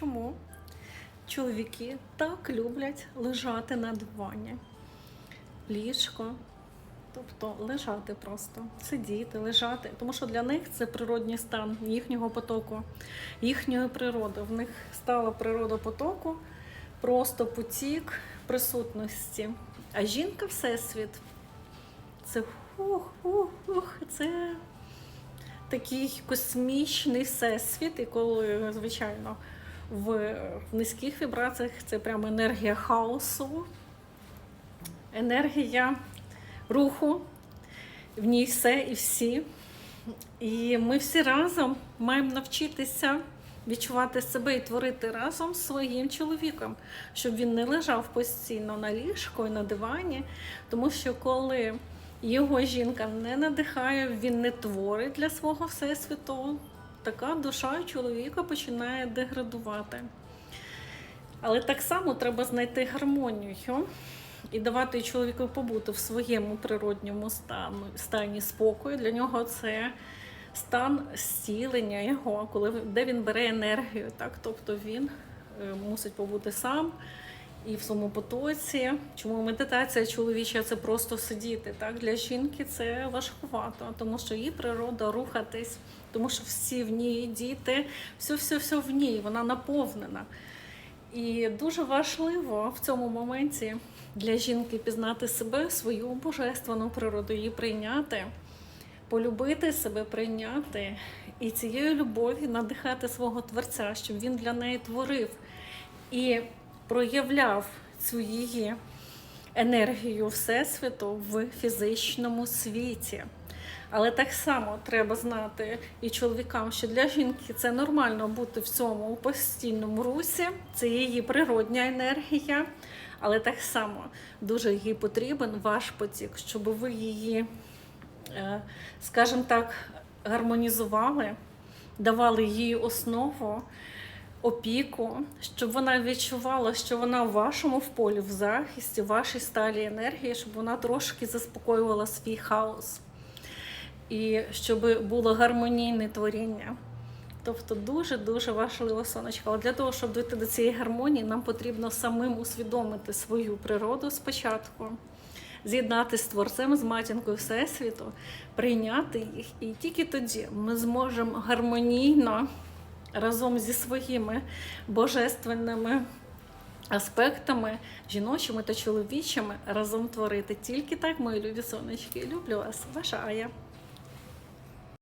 чому чоловіки так люблять лежати на дивані. Ліжко, тобто лежати просто, сидіти, лежати. Тому що для них це природній стан їхнього потоку, їхньої природи. В них стала природа потоку, просто потік присутності. А жінка всесвіт це ух, ух, ух, це такий космічний всесвіт, і коли, звичайно, в, низьких вібраціях це прямо енергія хаосу, енергія руху, в ній все і всі. І ми всі разом маємо навчитися відчувати себе і творити разом з своїм чоловіком, щоб він не лежав постійно на ліжку і на дивані, тому що коли його жінка не надихає, він не творить для свого всесвіту, така душа чоловіка починає деградувати. Але так само треба знайти гармонію і давати чоловіку побути в своєму природньому стану, стані спокою. Для нього це стан зцілення його, коли де він бере енергію. Так? Тобто він е, мусить побути сам і в своєму потоці. Чому медитація чоловіча це просто сидіти? Так? Для жінки це важкувато, тому що її природа рухатись, тому що всі в ній діти, все-все-все в ній, вона наповнена. І дуже важливо в цьому моменті для жінки пізнати себе, свою божественну природу, її прийняти, полюбити себе, прийняти і цією любов'ю надихати свого творця, щоб він для неї творив і проявляв її енергію Всесвіту в фізичному світі. Але так само треба знати і чоловікам, що для жінки це нормально бути в цьому постійному русі, це її природня енергія. Але так само дуже їй потрібен ваш потік, щоб ви її, е, скажімо так, гармонізували, давали їй основу, опіку, щоб вона відчувала, що вона в вашому в полі, в захисті, в вашій сталі енергії, щоб вона трошки заспокоювала свій хаос і щоб було гармонійне творіння. Тобто дуже-дуже важливо сонечко. Але для того, щоб дійти до цієї гармонії, нам потрібно самим усвідомити свою природу спочатку, з'єднати з творцем, з матінкою Всесвіту, прийняти їх. І тільки тоді ми зможемо гармонійно разом зі своїми божественними аспектами, жіночими та чоловічими, разом творити. Тільки так, мої любі сонечки. Люблю вас, ваша Ая.